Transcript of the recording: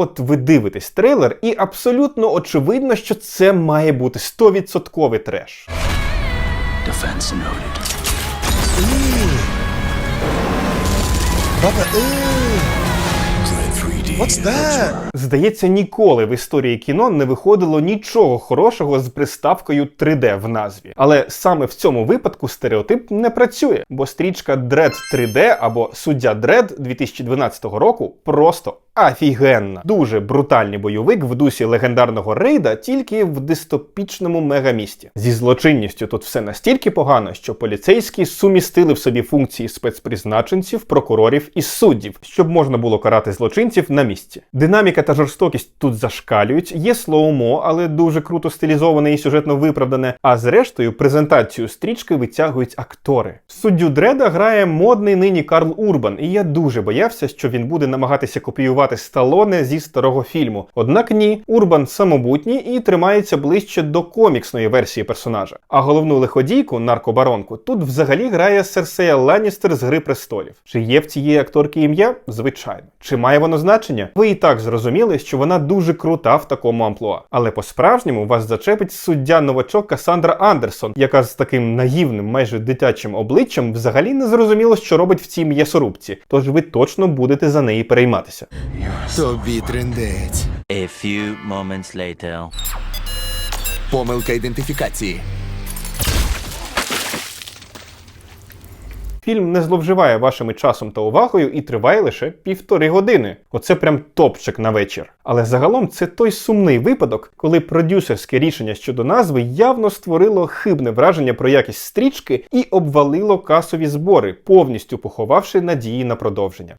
От ви дивитесь трейлер, і абсолютно очевидно, що це має бути 100% треш. Defense noted. Dread 3D. what's that? Здається, ніколи в історії кіно не виходило нічого хорошого з приставкою 3D в назві. Але саме в цьому випадку стереотип не працює, бо стрічка Dread 3D або Суддя Дред 2012 року просто офігенна. Дуже брутальний бойовик в дусі легендарного рейда, тільки в дистопічному мегамісті. Зі злочинністю тут все настільки погано, що поліцейські сумістили в собі функції спецпризначенців, прокурорів і суддів, щоб можна було карати злочинців на місці. Динаміка та жорстокість тут зашкалюють, є слоумо, але дуже круто стилізоване і сюжетно виправдане. А зрештою, презентацію стрічки витягують актори. Суддю Дреда грає модний нині Карл Урбан, і я дуже боявся, що він буде намагатися копіювати Сталоне зі старого фільму. Однак ні, Урбан самобутній і тримається ближче до коміксної версії персонажа. А головну лиходійку, наркобаронку, тут взагалі грає Серсея Ланністер з Гри престолів. Чи є в цієї акторки ім'я? Звичайно. Чи має воно значення? Ви і так зрозуміли, що вона дуже крута в такому амплуа. Але по-справжньому вас зачепить суддя новачок Касандра Андерсон, яка з таким наївним, майже дитячим обличчям взагалі не зрозуміло, що робить в цій м'ясорубці. Тож ви точно будете за неї перейматися. Тобі трендець. A few moments later. Помилка ідентифікації. Фільм не зловживає вашими часом та увагою і триває лише півтори години. Оце прям топчик на вечір. Але загалом це той сумний випадок, коли продюсерське рішення щодо назви явно створило хибне враження про якість стрічки і обвалило касові збори, повністю поховавши надії на продовження.